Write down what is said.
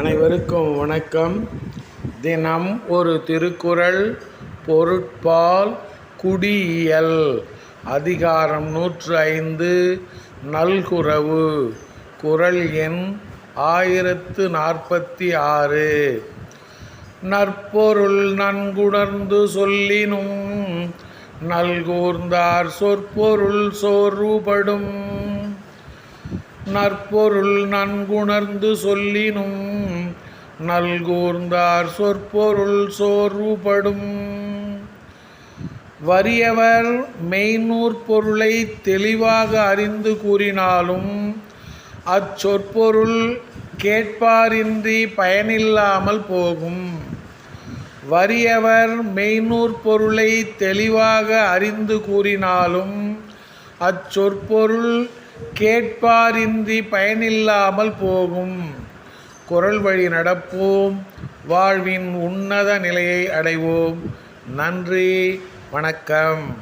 அனைவருக்கும் வணக்கம். தினம் ஒரு திருக்குறள் பொருட்பால் குடியியல். அதிகாரம் நூற்று ஐந்து நல்குறவு. குறள் எண் ஆயிரத்து நாற்பத்தி ஆறு. நற்பொருள் நன்குணர்ந்து சொல்லினும் நல்கூர்ந்தார் சொற்பொருள் சோர்வுபடும். நற்பொருள் நன்குணர்ந்து சொல்லினும் நல்கூர்ந்தார் சொற்பொருள் சோர்வுபடும். வறியவர் மெய்நூற் பொருளை தெளிவாக அறிந்து கூறினாலும் அச்சொற்பொருள் கேட்பாரின்றி பயனில்லாமல் போகும். வறியவர் மெய்நூற் பொருளை தெளிவாக அறிந்து கூறினாலும் அச்சொற்பொருள் கேட்பாரின்றி பயனில்லாமல் போகும். குரல் வழி நடப்போம். வாழ்வின் உன்னத நிலையை அடைவோம். நன்றி. வணக்கம்.